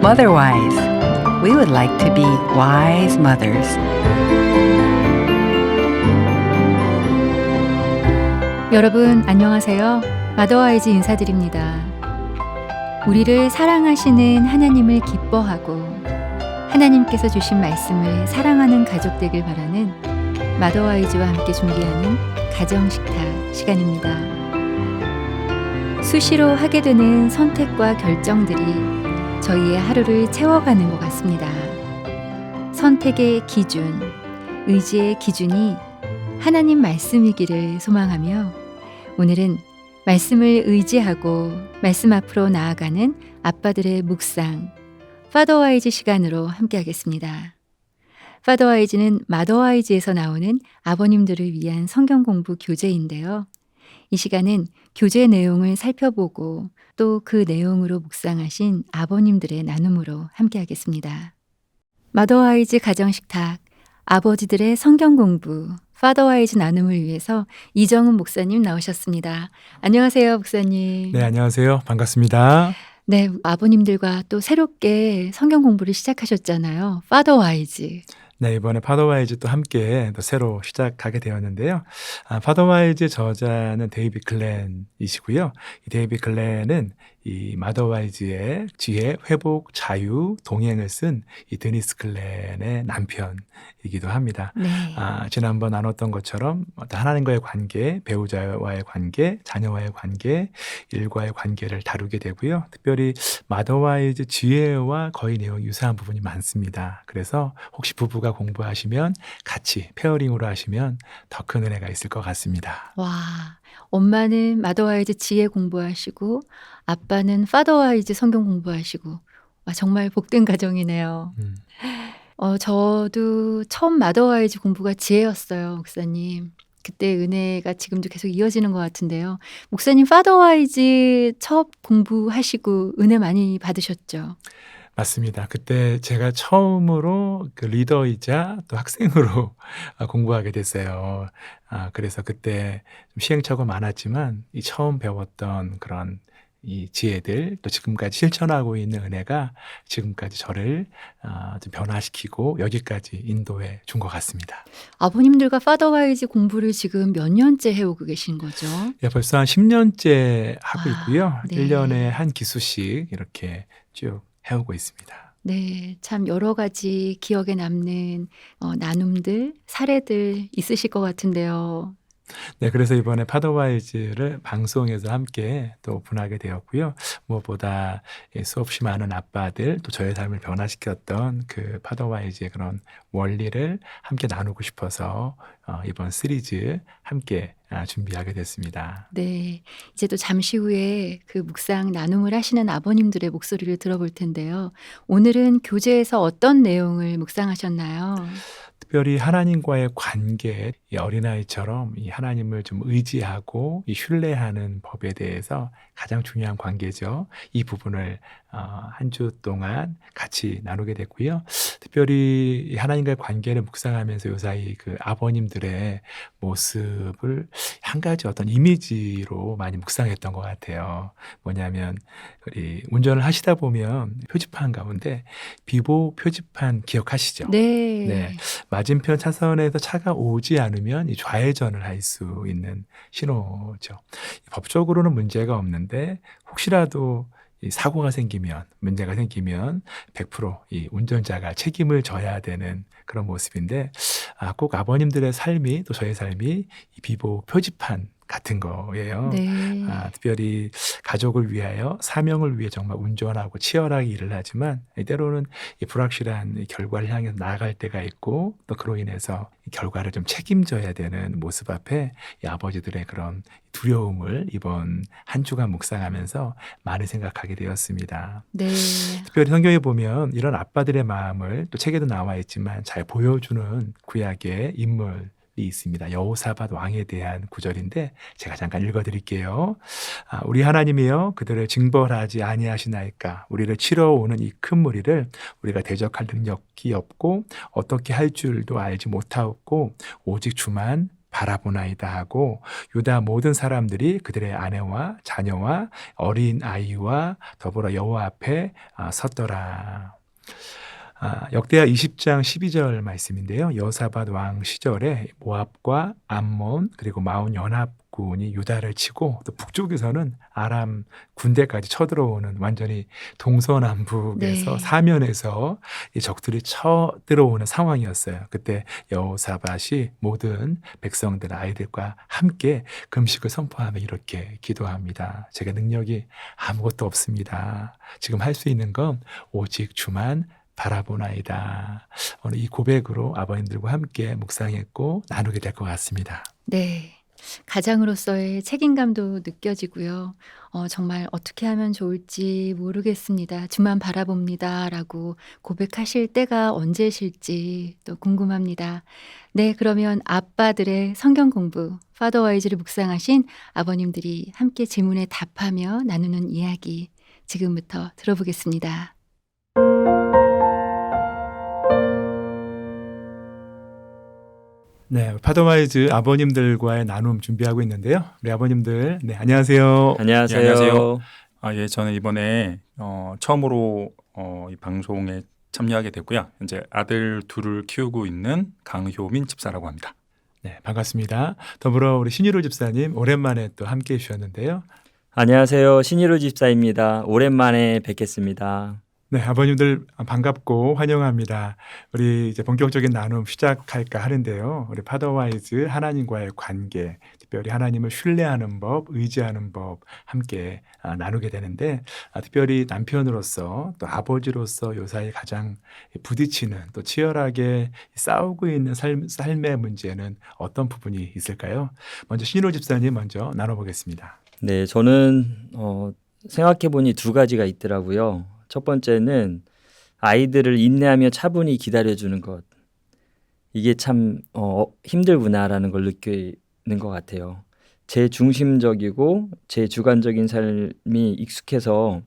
Motherwise, we would like to be wise mothers. 여러분 안녕하세요. 마더와이즈 인사드립니다. 우리를 사랑하시는 하나님을 기뻐하고 하나님께서 주신 말씀을 사랑하는 가족 되길 바라는 마더와이즈와 함께 준비하는 가정식탁 시간입니다. 수시로 하게 되는 선택과 결정들이 저희의 하루를 채워가는 것 같습니다. 선택의 기준, 의지의 기준이 하나님 말씀이기를 소망하며 오늘은 말씀을 의지하고 말씀 앞으로 나아가는 아빠들의 묵상 파더와이즈 시간으로 함께하겠습니다. 파더와이즈는 마더와이즈에서 나오는 아버님들을 위한 성경 공부 교재인데요. 이 시간은 교재 내용을 살펴보고 또 그 내용으로 묵상하신 아버님들의 나눔으로 함께하겠습니다. 마더와이즈 가정식탁 아버지들의 성경 공부 파더와이즈 나눔을 위해서 이정은 목사님 나오셨습니다. 안녕하세요, 목사님. 네, 안녕하세요. 반갑습니다. 네, 아버님들과 또 새롭게 성경 공부를 시작하셨잖아요. 파더와이즈. 네, 이번에 파더와이즈 또 함께 또 새로 시작하게 되었는데요. 아, 파더와이즈 저자는 데이비 글렌이시고요. 이 데이비 글렌은 이 마더와이즈의 지혜, 회복, 자유, 동행을 쓴 이 드니스 글렌의 남편이기도 합니다. 네. 아, 지난번 나눴던 것처럼 어떤 하나님과의 관계, 배우자와의 관계, 자녀와의 관계, 일과의 관계를 다루게 되고요. 특별히 마더와이즈 지혜와 거의 내용 유사한 부분이 많습니다. 그래서 혹시 부부가 공부하시면 같이 페어링으로 하시면 더 큰 은혜가 있을 것 같습니다. 와, 엄마는 마더와이즈 지혜 공부하시고 아빠는 파더와이즈 성경 공부하시고 와, 정말 복된 가정이네요. 음, 어, 저도 처음 마더와이즈 공부가 지혜였어요, 목사님. 그때 은혜가 지금도 계속 이어지는 것 같은데요. 목사님 파더와이즈 첫 공부하시고 은혜 많이 받으셨죠? 맞습니다. 그때 제가 처음으로 그 리더이자 또 학생으로 아, 공부하게 됐어요. 아, 그래서 그때 좀 시행착오 많았지만 이 처음 배웠던 그런 이 지혜들 또 지금까지 실천하고 있는 은혜가 지금까지 저를 아, 좀 변화시키고 여기까지 인도해 준 것 같습니다. 아버님들과 파더와이즈 공부를 지금 몇 년째 해오고 계신 거죠? 예, 벌써 한 10 년째 하고 아, 있고요. 네. 1 년에 한 기수씩 이렇게 쭉 해오고 있습니다. 네, 참 여러 가지 기억에 남는 어, 나눔들, 사례들 있으실 것 같은데요. 네, 그래서 이번에 파더와이즈를 방송에서 함께 또 오픈하게 되었고요. 무엇보다 이 수없이 많은 아빠들 또 저의 삶을 변화시켰던 그 파더와이즈의 그런 원리를 함께 나누고 싶어서 어, 이번 시리즈 함께 아, 준비하게 됐습니다. 네, 이제 또 잠시 후에 그 묵상 나눔을 하시는 아버님들의 목소리를 들어볼 텐데요. 오늘은 교재에서 어떤 내용을 묵상하셨나요? 특별히 하나님과의 관계, 이 어린아이처럼 이 하나님을 좀 의지하고 이 신뢰하는 법에 대해서 가장 중요한 관계죠. 이 부분을 어, 한 주 동안 같이 나누게 됐고요. 특별히 이 하나님과의 관계를 묵상하면서 요 사이 그 아버님들의 모습을 한 가지 어떤 이미지로 많이 묵상했던 것 같아요. 뭐냐면 우리 운전을 하시다 보면 표지판 가운데 비보 표지판 기억하시죠? 네. 네. 맞은편 차선에서 차가 오지 않으면 이 좌회전을 할 수 있는 신호죠. 법적으로는 문제가 없는데 혹시라도 이 사고가 생기면 문제가 생기면 100%이 운전자가 책임을 져야 되는 그런 모습인데 아, 꼭 아버님들의 삶이 또 저의 삶이 이 비보 표지판 같은 거예요. 네. 아, 특별히 가족을 위하여 사명을 위해 정말 운전하고 치열하게 일을 하지만 때로는 이 불확실한 이 결과를 향해서 나아갈 때가 있고 또 그로 인해서 이 결과를 좀 책임져야 되는 모습 앞에 이 아버지들의 그런 두려움을 이번 한 주간 묵상하면서 많이 생각하게 되었습니다. 네. 특별히 성경에 보면 이런 아빠들의 마음을 또 책에도 나와 있지만 잘 보여주는 구약의 인물 이 있습니다. 여호사밧 왕에 대한 구절인데 제가 잠깐 읽어드릴게요. 아, 우리 하나님이여 그들을 징벌하지 아니하시나이까 우리를 치러 오는 이 큰 무리를 우리가 대적할 능력이 없고 어떻게 할 줄도 알지 못하고 오직 주만 바라보나이다 하고 유다 모든 사람들이 그들의 아내와 자녀와 어린 아이와 더불어 여호와 앞에 아, 섰더라. 아, 역대하 20장 12절 말씀인데요. 여사밧 왕 시절에 모압과 암몬 그리고 마온 연합군이 유다를 치고 또 북쪽에서는 아람 군대까지 쳐들어오는 완전히 동서남북에서 네. 사면에서 이 적들이 쳐들어오는 상황이었어요. 그때 여호사밧이 모든 백성들 아이들과 함께 금식을 선포하며 이렇게 기도합니다. 제가 능력이 아무것도 없습니다. 지금 할 수 있는 건 오직 주만 바라보나이다. 오늘 이 고백으로 아버님들과 함께 묵상했고 나누게 될 것 같습니다. 네. 가장으로서의 책임감도 느껴지고요. 어, 정말 어떻게 하면 좋을지 모르겠습니다. 주만 바라봅니다. 라고 고백하실 때가 언제실지 또 궁금합니다. 네, 그러면 아빠들의 성경 공부, 파더와이즈를 묵상하신 아버님들이 함께 질문에 답하며 나누는 이야기 지금부터 들어보겠습니다. 네, 파더와이즈 아버님들과의 나눔 준비하고 있는데요. 우리 아버님들, 네, 안녕하세요. 안녕하세요. 예, 안녕하세요. 아, 예, 저는 이번에 어, 처음으로 어, 이 방송에 참여하게 됐고요. 이제 아들 둘을 키우고 있는 강효민 집사라고 합니다. 네, 반갑습니다. 더불어 우리 신일호 집사님 오랜만에 또 함께 해 주셨는데요. 안녕하세요. 신일호 집사입니다. 오랜만에 뵙겠습니다. 네, 아버님들 반갑고 환영합니다. 우리 이제 본격적인 나눔 시작할까 하는데요. 우리 파더와이즈 하나님과의 관계, 특별히 하나님을 신뢰하는 법, 의지하는 법 함께 아, 나누게 되는데 아, 특별히 남편으로서 또 아버지로서 요사이 가장 부딪히는 또 치열하게 싸우고 있는 삶, 삶의 문제는 어떤 부분이 있을까요? 먼저 신호 집사님 먼저 나눠보겠습니다. 네, 저는 어, 생각해 보니 두 가지가 있더라고요. 첫 번째는 아이들을 인내하며 차분히 기다려주는 것. 이게 참 어, 힘들구나라는 걸 느끼는 것 같아요. 제 중심적이고 제 주관적인 삶이 익숙해서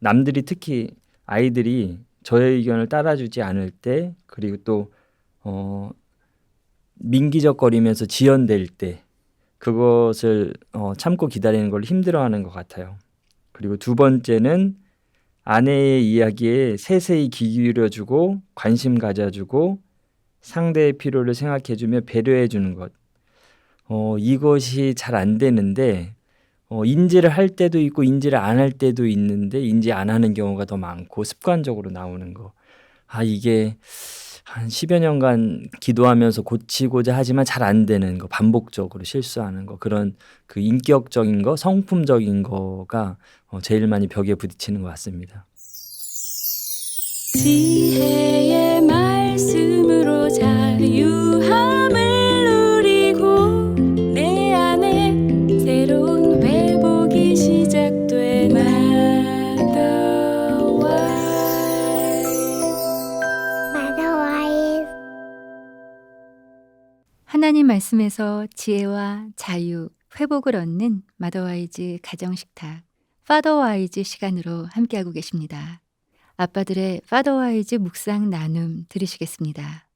남들이 특히 아이들이 저의 의견을 따라주지 않을 때 그리고 또 어, 민기적거리면서 지연될 때 그것을 어, 참고 기다리는 걸 힘들어하는 것 같아요. 그리고 두 번째는 아내의 이야기에 세세히 귀 기울여주고 관심 가져주고 상대의 필요를 생각해주며 배려해주는 것. 어, 이것이 잘 안 되는데 어, 인지를 할 때도 있고 인지를 안 할 때도 있는데 인지 안 하는 경우가 더 많고 습관적으로 나오는 거. 아 이게 한 10여 년간 기도하면서 고치고자 하지만 잘 안 되는 거, 반복적으로 실수하는 거, 그런 그 인격적인 거, 성품적인 거가 어, 제일 많이 벽에 부딪히는 것 같습니다. 지혜의 말씀으로 자유함 하나님 말씀에서 지혜와 자유, 회복을 얻는 마더와이즈 가정식탁, 파더와이즈 시간으로 함께하고 계십니다. 아빠들의 파더와이즈 묵상 나눔 들으시겠습니다.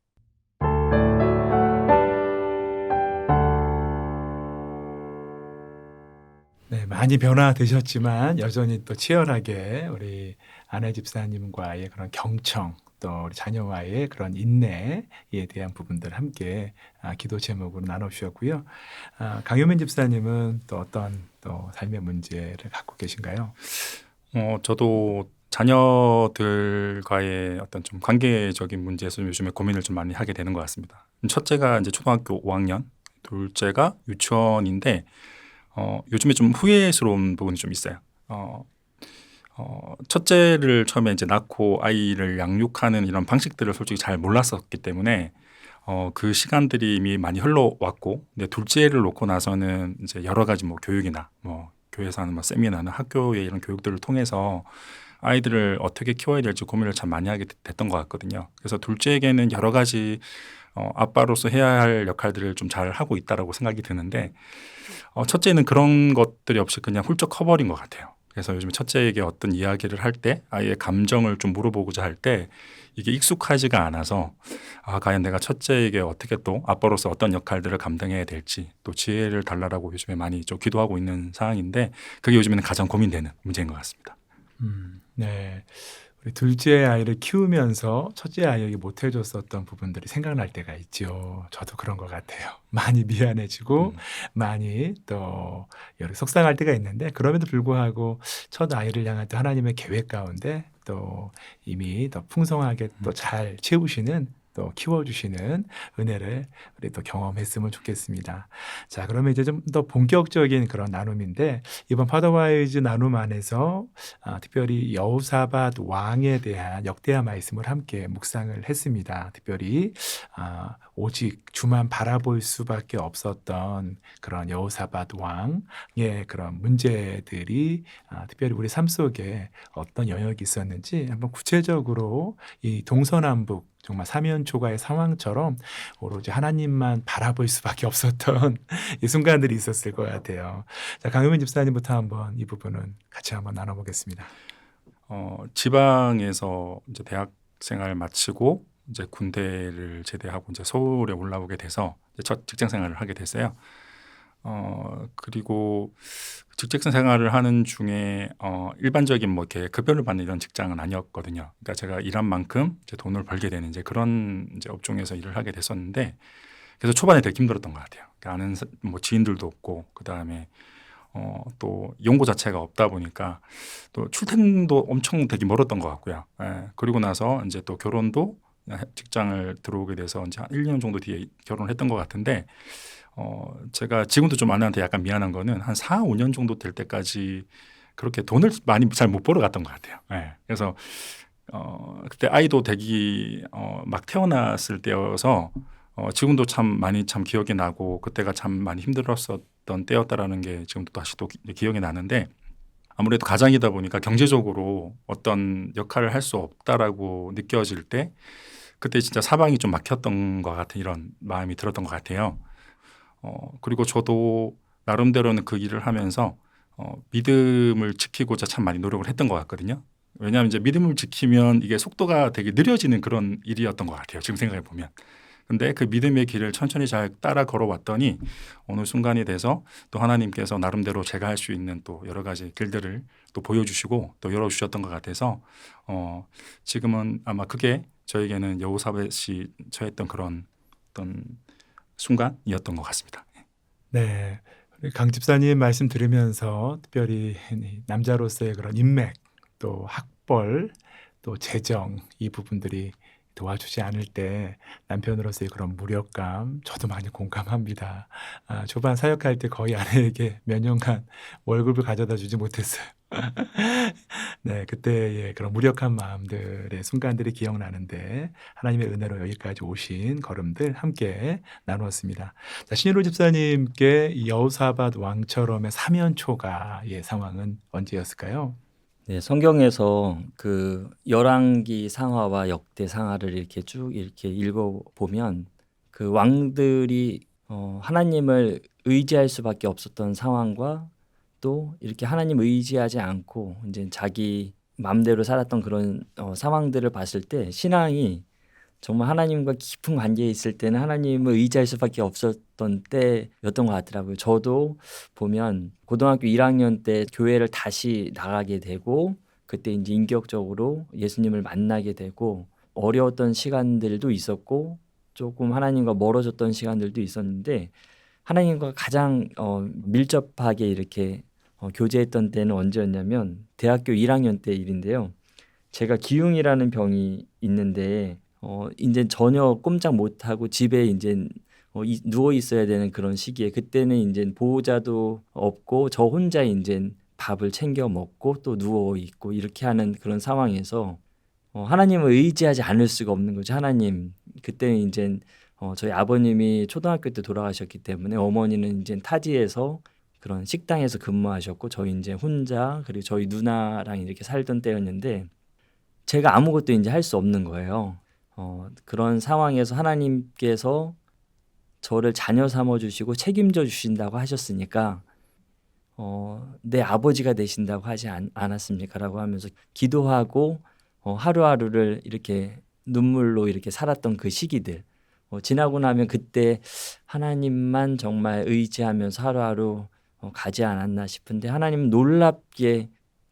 네, 많이 변화되셨지만 여전히 또 치열하게 우리 아내 집사님과의 그런 경청 또 우리 자녀와의 그런 인내에 대한 부분들 함께 아, 기도 제목으로 나눠주셨고요. 아, 강효민 집사님은 또 어떤 또 삶의 문제를 갖고 계신가요? 어, 저도 자녀들과의 어떤 좀 관계적인 문제에서 요즘에 고민을 좀 많이 하게 되는 것 같습니다. 첫째가 이제 초등학교 5학년, 둘째가 유치원인데 어, 요즘에 좀 후회스러운 부분이 좀 있어요. 어, 어, 첫째를 처음에 이제 낳고 아이를 양육하는 이런 방식들을 솔직히 잘 몰랐었기 때문에 어, 그 시간들이 이미 많이 흘러왔고, 근데 둘째를 놓고 나서는 이제 여러 가지 뭐 교육이나 뭐 교회에서 하는 뭐 세미나나 학교의 이런 교육들을 통해서 아이들을 어떻게 키워야 될지 고민을 참 많이 하게 됐던 것 같거든요. 그래서 둘째에게는 여러 가지 어, 아빠로서 해야 할 역할들을 좀 잘 하고 있다라고 생각이 드는데 어, 첫째는 그런 것들이 없이 그냥 훌쩍 커버린 것 같아요. 그래서 요즘 첫째에게 어떤 이야기를 할 때 아이의 감정을 좀 물어보고자 할 때 이게 익숙하지가 않아서 아 과연 내가 첫째에게 어떻게 또 아빠로서 어떤 역할들을 감당해야 될지 또 지혜를 달라라고 요즘에 많이 좀 기도하고 있는 상황인데 그게 요즘에는 가장 고민되는 문제인 것 같습니다. 음, 네. 둘째 아이를 키우면서 첫째 아이에게 못 해줬었던 부분들이 생각날 때가 있죠. 저도 그런 것 같아요. 많이 미안해지고 음. 많이 또 여러 속상할 때가 있는데 그럼에도 불구하고 첫 아이를 향한 또 하나님의 계획 가운데 또 이미 더 풍성하게 또 잘 채우시는 또 키워주시는 은혜를 우리 또 경험했으면 좋겠습니다. 자, 그러면 이제 좀 더 본격적인 그런 나눔인데 이번 파더와이즈 나눔 안에서 아, 특별히 여우사밧 왕에 대한 역대하 말씀을 함께 묵상을 했습니다. 특별히 아, 오직 주만 바라볼 수밖에 없었던 그런 여우사밧 왕의 그런 문제들이 아, 특별히 우리 삶 속에 어떤 영역이 있었는지 한번 구체적으로 이 동서남북 정말 사면초가의 상황처럼 오로지 하나님만 바라볼 수밖에 없었던 이 순간들이 있었을 것 같아요. 자, 강효민 집사님부터 한번 이 부분은 같이 한번 나눠보겠습니다. 어, 지방에서 이제 대학 생활 마치고 이제 군대를 제대하고 이제 서울에 올라오게 돼서 첫 직장 생활을 하게 됐어요. 어, 그리고 직장 생활을 하는 중에 어, 일반적인 뭐 이렇게 급여를 받는 이런 직장은 아니었거든요. 그러니까 제가 일한 만큼 이제 돈을 벌게 되는 이제 그런 이제 업종에서 일을 하게 됐었는데 그래서 초반에 되게 힘들었던 것 같아요. 그러니까 아는 사- 뭐 지인들도 없고 그 다음에 어, 또 연고 자체가 없다 보니까 또 출퇴근도 엄청 되게 멀었던 것 같고요. 예, 그리고 나서 이제 또 결혼도 직장을 들어오게 돼서 이제 한 1, 2년 정도 뒤에 결혼을 했던 것 같은데 어, 제가 지금도 좀 아내한테 약간 미안한 거는 한 4, 5년 정도 될 때까지 그렇게 돈을 많이 잘 못 벌어 갔던 것 같아요. 예, 그래서 어, 그때 아이도 되기 어, 막 태어났을 때여서 어, 지금도 참 많이 참 기억이 나고 그때가 참 많이 힘들었었던 때였다라는 게 지금도 다시 또 기- 기억이 나는데 아무래도 가장이다 보니까 경제적으로 어떤 역할을 할 수 없다라고 느껴질 때 그때 진짜 사방이 좀 막혔던 것 같은 이런 마음이 들었던 것 같아요. 어, 그리고 저도 나름대로는 그 일을 하면서 어, 믿음을 지키고자 참 많이 노력을 했던 것 같거든요. 왜냐하면 이제 믿음을 지키면 이게 속도가 되게 느려지는 그런 일이었던 것 같아요. 지금 생각해 보면. 근데 그 믿음의 길을 천천히 잘 따라 걸어왔더니 어느 순간이 돼서 또 하나님께서 나름대로 제가 할 수 있는 또 여러 가지 길들을 또 보여주시고 또 열어주셨던 것 같아서 어 지금은 아마 그게 저에게는 여호사벳이 처했던 그런 어떤 순간이었던 것 같습니다. 네. 우리 강 집사님 말씀 들으면서 특별히 이 남자로서의 그런 인맥, 또 학벌, 또 재정 이 부분들이 도와주지 않을 때 남편으로서의 그런 무력감 저도 많이 공감합니다. 아, 초반 사역할 때 거의 아내에게 몇 년간 월급을 가져다 주지 못했어요. 네, 그때의 그런 무력한 마음들의 순간들이 기억나는데 하나님의 은혜로 여기까지 오신 걸음들 함께 나누었습니다. 자, 신일호 집사님께 이 여우사밧 왕처럼의 사면초가의 상황은 언제였을까요? 네, 성경에서 그 열왕기 상하와 역대 상하를 이렇게 쭉 이렇게 읽어 보면 그 왕들이 어, 하나님을 의지할 수밖에 없었던 상황과 또 이렇게 하나님 의지하지 않고 이제 자기 마음대로 살았던 그런 어, 상황들을 봤을 때 신앙이 정말 하나님과 깊은 관계에 있을 때는 하나님을 의지할 수밖에 없었던 때였던 것 같더라고요. 저도 보면 고등학교 1학년 때 교회를 다시 나가게 되고 그때 이제 인격적으로 예수님을 만나게 되고 어려웠던 시간들도 있었고 조금 하나님과 멀어졌던 시간들도 있었는데 하나님과 가장 어, 밀접하게 이렇게 어, 교제했던 때는 언제였냐면 대학교 1학년 때 일인데요. 제가 기흉이라는 병이 있는데 어 이제 전혀 꼼짝 못 하고 집에 이제 어, 이, 누워 있어야 되는 그런 시기에 그때는 이제 보호자도 없고 저 혼자 이제 밥을 챙겨 먹고 또 누워 있고 이렇게 하는 그런 상황에서 어, 하나님을 의지하지 않을 수가 없는 거죠. 하나님 그때는 이제 어, 저희 아버님이 초등학교 때 돌아가셨기 때문에 어머니는 이제 타지에서 그런 식당에서 근무하셨고 저희 이제 혼자 그리고 저희 누나랑 이렇게 살던 때였는데 제가 아무것도 이제 할 수 없는 거예요. 어, 그런 상황에서 하나님께서 저를 자녀 삼아 주시고 책임져 주신다고 하셨으니까 어, 내 아버지가 되신다고 하지 않, 않았습니까라고 하면서 기도하고 어, 하루하루를 이렇게 눈물로 이렇게 살았던 그 시기들. 어, 지나고 나면 그때 하나님만 정말 의지하면서 하루하루 어, 가지 않았나 싶은데 하나님 놀랍게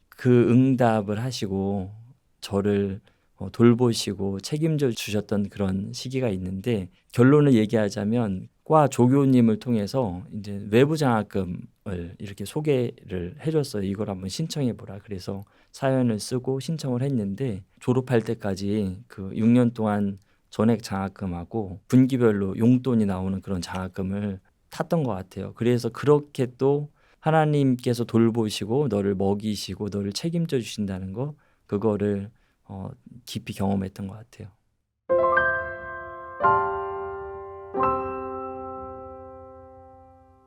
그 응답을 하시고 저를 어, 돌보시고 책임져 주셨던 그런 시기가 있는데 결론을 얘기하자면 과 조교님을 통해서 이제 외부 장학금을 이렇게 소개를 해줬어요. 이걸 한번 신청해 보라. 그래서 사연을 쓰고 신청을 했는데 졸업할 때까지 그 6년 동안 전액 장학금하고 분기별로 용돈이 나오는 그런 장학금을 탔던 것 같아요. 그래서 그렇게 또 하나님께서 돌보시고 너를 먹이시고 너를 책임져 주신다는 거 그거를 어, 깊이 경험했던 것 같아요.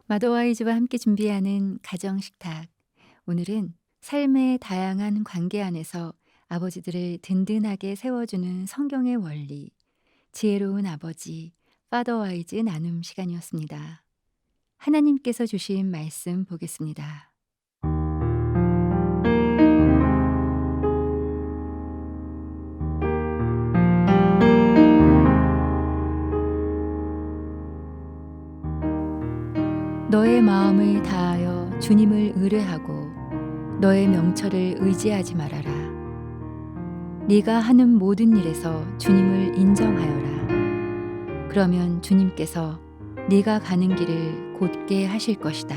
마더와이즈와 함께 준비하는 가정 식탁. 오늘은 삶의 다양한 관계 안에서 아버지들을 든든하게 세워주는 성경의 원리, 지혜로운 아버지, 파더와이즈 나눔 시간이었습니다. 하나님께서 주신 말씀 보겠습니다. 너의 마음을 다하여 주님을 의뢰하고 너의 명철을 의지하지 말아라. 네가 하는 모든 일에서 주님을 인정하여라. 그러면 주님께서 네가 가는 길을 곧게 하실 것이다.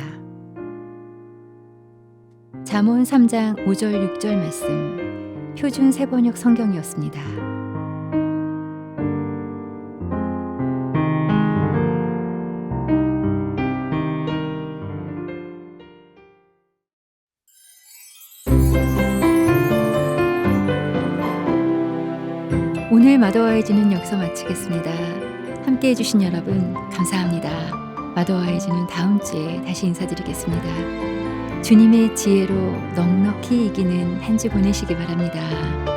잠언 3장 5절 6절 말씀 표준 세번역 성경이었습니다. 오늘 마더와이즈는 여기서 마치겠습니다. 함께 해주신 여러분 감사합니다. 마더와이즈는 다음 주에 다시 인사드리겠습니다. 주님의 지혜로 넉넉히 이기는 한 주 보내시기 바랍니다.